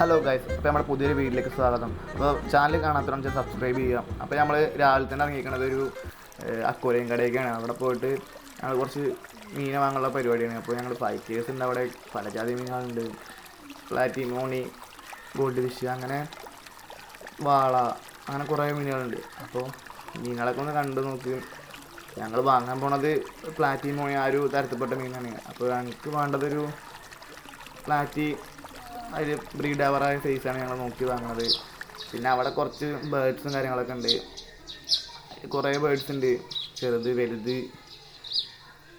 Hello guys അപ്പോൾ നമ്മുടെ പുതിയൊരു വീട്ടിലേക്ക് സ്വാഗതം. അപ്പോൾ ചാനൽ കാണാത്തവരും സബ്സ്ക്രൈബ് ചെയ്യാം അപ്പോൾ നമ്മൾ രാവിലെ തന്നെ ഇറങ്ങിയിരിക്കുന്നത് ഒരു അക്കോലയും കടയൊക്കെയാണ്. അവിടെ പോയിട്ട് ഞങ്ങൾ കുറച്ച് മീൻ വാങ്ങാനുള്ള പരിപാടിയാണ്. അപ്പോൾ ഞങ്ങൾ ഫൈവ് കേസ് ഉണ്ട് അവിടെ. പലജാതി മീനുകളുണ്ട്. പ്ലാറ്റി മോണി ഗോൾഡ് ഫിഷ് അങ്ങനെ വാള അങ്ങനെ കുറേ മീനുകളുണ്ട്. അപ്പോൾ മീനുകളൊക്കെ ഒന്ന് കണ്ടു നോക്കി. ഞങ്ങൾ വാങ്ങാൻ പോണത് പ്ലാറ്റി മോണി ആ ഒരു തരത്തിൽപ്പെട്ട മീനാണ്. അപ്പോൾ ഞങ്ങൾക്ക് വേണ്ടതൊരു ഫ്ലാറ്റ് അതിൽ ബ്രീഡ് അവറായ ആണ് ഞങ്ങൾ നോക്കി വാങ്ങുന്നത് പിന്നെ അവിടെ കുറച്ച് ബേർഡ്സും കാര്യങ്ങളൊക്കെ ഉണ്ട്. കുറേ ബേർഡ്സ് ഉണ്ട്. ചെറുത് വലുത്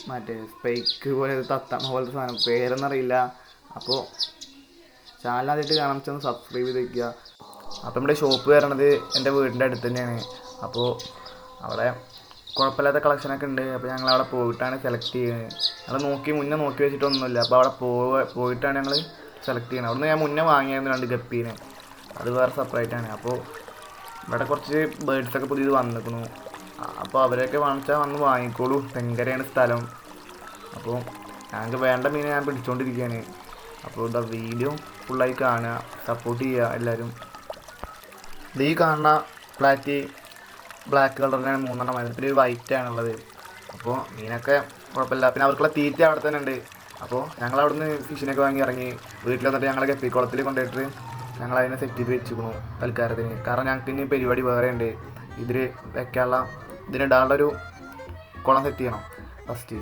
മറ്റേ സ്പൈക്ക് പോലെ തത്തമ്മ പോലത്തെ സാധനം. പേരെന്നറിയില്ല അപ്പോൾ ചാനൽ ആദ്യമായിട്ട് കാണാൻ ഒന്ന് സബ്സ്ക്രൈബ് ചെയ്ത് വയ്ക്കുക അപ്പോൾ നമ്മുടെ ഷോപ്പ് വരണത് എന്റെ വീടിന്റെ അടുത്ത് തന്നെയാണ്. അപ്പോൾ അവിടെ കുഴപ്പമില്ലാത്ത കളക്ഷനൊക്കെ ഉണ്ട്. അപ്പോൾ ഞങ്ങൾ അവിടെ പോയിട്ടാണ് സെലക്ട് ചെയ്യുന്നത് ഞങ്ങൾ നോക്കി മുന്നേ നോക്കി വെച്ചിട്ടൊന്നുമില്ല. അപ്പോൾ അവിടെ പോയിട്ടാണ് ഞങ്ങൾ സെലക്ട് ചെയ്യണം. അവിടുന്ന് ഞാൻ മുന്നേ വാങ്ങിയായിരുന്നു രണ്ട് ഗപ്പീനെ. അത് വേറെ ആണ്. അപ്പോൾ ഇവിടെ കുറച്ച് ബേഡ്സൊക്കെ പുതിയത് വന്നിരിക്കുന്നു. അപ്പോൾ അവരെയൊക്കെ വാങ്ങിച്ചാൽ വന്ന് വാങ്ങിക്കോളൂ. ഭയങ്കരയാണ് സ്ഥലം. അപ്പോൾ ഞങ്ങൾക്ക് വേണ്ട മീനെ ഞാൻ പിടിച്ചുകൊണ്ടിരിക്കുകയാണ് അപ്പോൾ ഇതാ വീഡിയോ ഫുള്ളായി കാണുക. സപ്പോർട്ട് ചെയ്യുക എല്ലാവരും ഇത് ഈ കാണുന്ന ഫ്ലാറ്റ് ബ്ലാക്ക് കളറിലാണ് മൂന്നെണ്ണം. ഒരു വൈറ്റ് ആണുള്ളത്. അപ്പോൾ മീനൊക്കെ കുഴപ്പമില്ല. പിന്നെ അവർക്കുള്ള തീറ്റ അവിടെ തന്നെ ഉണ്ട്. അപ്പോൾ ഞങ്ങൾ അവിടുന്ന് ഫിഷിനൊക്കെ വാങ്ങി ഇറങ്ങി. വീട്ടിൽ വന്നിട്ട് ഞങ്ങൾ ഗപ്പിക്കുളത്തിൽ കൊണ്ടുപോയിട്ട് ഞങ്ങൾ അതിനെ സെറ്റ് ചെയ്ത് വെച്ചിരിക്കണു തൽക്കാലത്തിന്. കാരണം ഞങ്ങൾക്ക് ഇനി പരിപാടി വേറെ ഉണ്ട്. ഇതിൽ വെക്കാനുള്ള ഇതിനിടാനുള്ള ഒരു കുളം സെറ്റ് ചെയ്യണം ഫസ്റ്റ്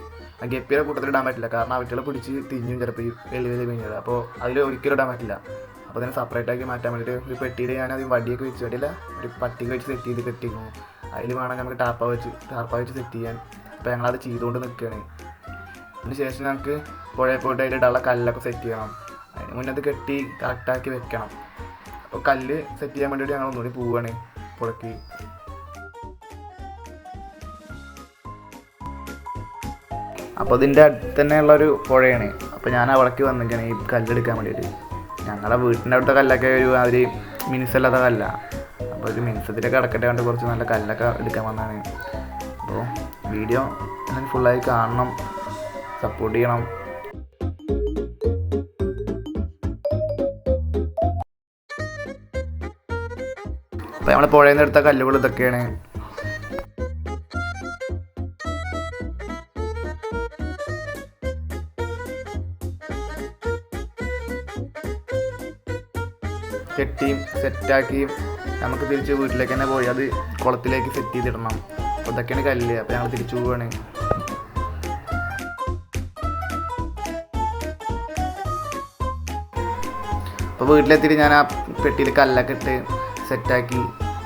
ഗപ്പിയുടെ കൂട്ടത്തിൽ ഇടാൻ പറ്റില്ല. കാരണം അവറ്റുകളെ പിടിച്ച് തിരിഞ്ഞും ചിലപ്പോൾ ഈ വലിയ വലിയ മീനുകൾ അപ്പോൾ അതിൽ ഒരിക്കലും ഇടാൻ പറ്റില്ല. അപ്പോൾ അതിനെ സെപ്പറേറ്റ് ആക്കി മാറ്റാൻ വേണ്ടിയിട്ട് ഒരു പെട്ടിയിൽ ഞാൻ അത് വടിയൊക്കെ വെച്ച് പറ്റില്ല ഒരു പട്ടിക വെച്ച് സെറ്റ് ചെയ്ത് കെട്ടിക്കുന്നു. അതിൽ വേണം നമുക്ക് ടാപ്പ വെച്ച് ടാർപ്പ വെച്ച് സെറ്റ് ചെയ്യാൻ. അപ്പോൾ ഞങ്ങളത് ചെയ്തുകൊണ്ട് നിൽക്കുകയാണ് അതിന് ശേഷം ഞങ്ങൾക്ക് പുഴയിൽ പോയിട്ട് അതിൽ ഇടാനുള്ള കല്ലൊക്കെ സെറ്റ് ചെയ്യണം. അതിന് മുന്നേ അത് കെട്ടി കറക്റ്റാക്കി വെക്കണം. അപ്പോൾ കല്ല് സെറ്റ് ചെയ്യാൻ വേണ്ടിയിട്ട് ഞങ്ങൾ ഒന്നുകൂടി പോവുകയാണ് പുഴയ്ക്ക് അപ്പോൾ ഇതിന്റെ അടുത്ത് തന്നെയുള്ള ഒരു പുഴയാണ്. അപ്പോൾ ഞാൻ അവിടേക്ക് വന്നിരിക്കുകയാണ് ഈ കല്ലെടുക്കാൻ വേണ്ടിയിട്ട്. ഞങ്ങളുടെ വീട്ടിന്റെ അടുത്ത കല്ലൊക്കെ ഒരു മാതിരി മിനുസല്ലാത്ത കല്ല. അപ്പോൾ ഒരു മിനുസത്തിലൊക്കെ കിടക്കട്ടെ കണ്ട് കുറച്ച് നല്ല കല്ലൊക്കെ എടുക്കാൻ വന്നതാണ്. അപ്പോൾ വീഡിയോ ഫുള്ളായി കാണണം. സപ്പോർട്ട് ചെയ്യണം. അപ്പോൾ നമ്മുടെ പുഴയിൽ നിന്ന് എടുത്ത കല്ലുകൾ ഇതൊക്കെയാണ്. കെട്ടിയും സെറ്റാക്കിയും നമുക്ക് തിരിച്ച് വീട്ടിലേക്ക് തന്നെ പോയി. അത് കുളത്തിലേക്ക് സെറ്റ് ചെയ്തിടണം. അപ്പോൾ ഇതൊക്കെയാണ് കല്ല്. അപ്പോൾ ഞങ്ങൾ തിരിച്ചു പോവുകയാണ് അപ്പോൾ വീട്ടിലെത്തിയിട്ട് ഞാൻ ആ പെട്ടിയിൽ കല്ലൊക്കെ ഇട്ട് സെറ്റാക്കി.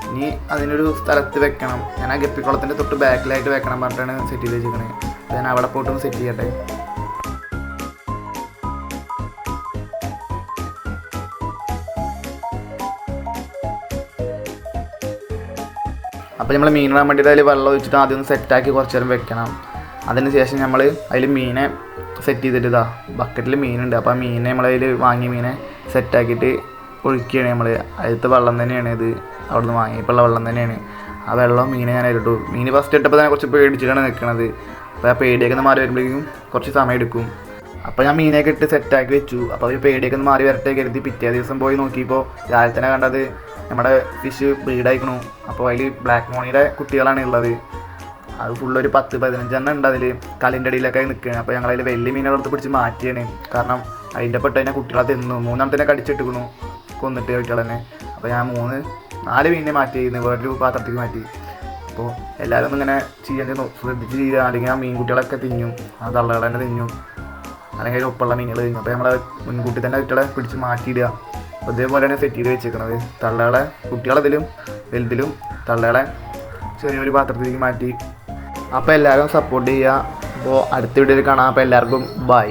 ഇനി അതിനൊരു സ്ഥലത്ത് വെക്കണം. ഞാൻ ആ ഗപ്പിക്കുളത്തിന്റെ തൊട്ട് ബാക്കിലായിട്ട് വെക്കണം പറഞ്ഞിട്ടാണ് സെറ്റ് ചെയ്ത് വെച്ചിരിക്കണത് അപ്പോൾ ഞാൻ അവിടെ പോയിട്ടൊന്ന് സെറ്റ് ചെയ്യട്ടെ? അപ്പോൾ നമ്മൾ മീനിടാൻ വേണ്ടിയിട്ട് അതിൽ വെള്ളം ഒഴിച്ചിട്ട് ആദ്യം ഒന്ന് സെറ്റാക്കി കുറച്ച് നേരം വെക്കണം. അതിന് ശേഷം നമ്മൾ അതിൽ മീനെ സെറ്റ് ചെയ്തിട്ട് ഇതാ ബക്കറ്റിൽ മീനുണ്ട്. അപ്പോൾ ആ മീനെ നമ്മൾ അതിൽ വാങ്ങിയ മീനെ സെറ്റാക്കിയിട്ട് ഒഴിക്കുകയാണ് നമ്മൾ. അടുത്ത വെള്ളം തന്നെയാണ് ഇത്. അവിടെ നിന്ന് വാങ്ങിയപ്പോഴുള്ള വെള്ളം തന്നെയാണ്. ആ വെള്ളം മീനെ ഞാൻ ഇട്ടു. മീൻ ഫസ്റ്റ് ഇട്ടപ്പോൾ തന്നെ കുറച്ച് പേടിച്ചിട്ടാണ് നിൽക്കണത്. അപ്പോൾ ആ പേടിയൊക്കെ ഒന്ന് മാറി വരുമ്പോഴേക്കും കുറച്ച് സമയം എടുക്കും. അപ്പോൾ ഞാൻ മീനൊക്കെ ഇട്ട് സെറ്റാക്കി വെച്ചു. അപ്പോൾ അവർ പേടിയൊക്കെ ഒന്ന് മാറി വരട്ടെ കരുതി പിറ്റേ ദിവസം പോയി നോക്കിയപ്പോൾ രാവിലെ തന്നെ കണ്ടത് നമ്മുടെ ഫിഷ് ബ്രീഡായിക്കണു അപ്പോൾ അതിൽ ബ്ലാക്ക് മോണിയുടെ കുട്ടികളാണ് ഉള്ളത്. അത് ഫുള്ളൊരു പത്ത് പതിനഞ്ചെണ്ണം ഉണ്ട് അതിൽ. കല്ലിന്റെ അടിയിലൊക്കെ നിൽക്കുകയാണ്. അപ്പോൾ ഞങ്ങൾ അതിൽ വലിയ മീനുകളെടുത്ത് പിടിച്ച് മാറ്റിയാണ്. കാരണം അതിന്റെ പെട്ട് അതിനെ കുട്ടികളെ തിന്നു. മൂന്നാമത്തെ കടിച്ചിട്ടിക്കണു കൊന്നിട്ട് കുട്ടികൾ തന്നെ അപ്പോൾ ഞാൻ മൂന്ന് നാല് മീനിനെ മാറ്റി വേറൊരു പാത്രത്തേക്ക് മാറ്റി. അപ്പോൾ എല്ലാവരും ഇങ്ങനെ ചെയ്യാൻ ശ്രദ്ധിച്ച് ചെയ്യുക അല്ലെങ്കിൽ ആ മീൻകുട്ടികളൊക്കെ തിന്നു. ആ തള്ളകൾ തന്നെ തിന്നു. അല്ലെങ്കിൽ അതിൽ ഉപ്പുള്ള മീനുകൾ തിന്നു. അപ്പോൾ നമ്മൾ മുൻകൂട്ടി തന്നെ കുട്ടികളെ പിടിച്ച് മാറ്റിയിടുക. അപ്പോൾ ഇതേപോലെയാണ് സെറ്റ് ചെയ്ത് വെച്ചേക്കുന്നത് തള്ളകളെ കുട്ടികളതിലും വലുതിലും തള്ളകളെ ചെറിയൊരു പാത്രത്തിലേക്ക് മാറ്റി. അപ്പോൾ എല്ലാവരും സപ്പോർട്ട് ചെയ്യുക. അപ്പോൾ അടുത്ത വീഡിയോയിൽ കാണാം. അപ്പോൾ എല്ലാവർക്കും ബൈ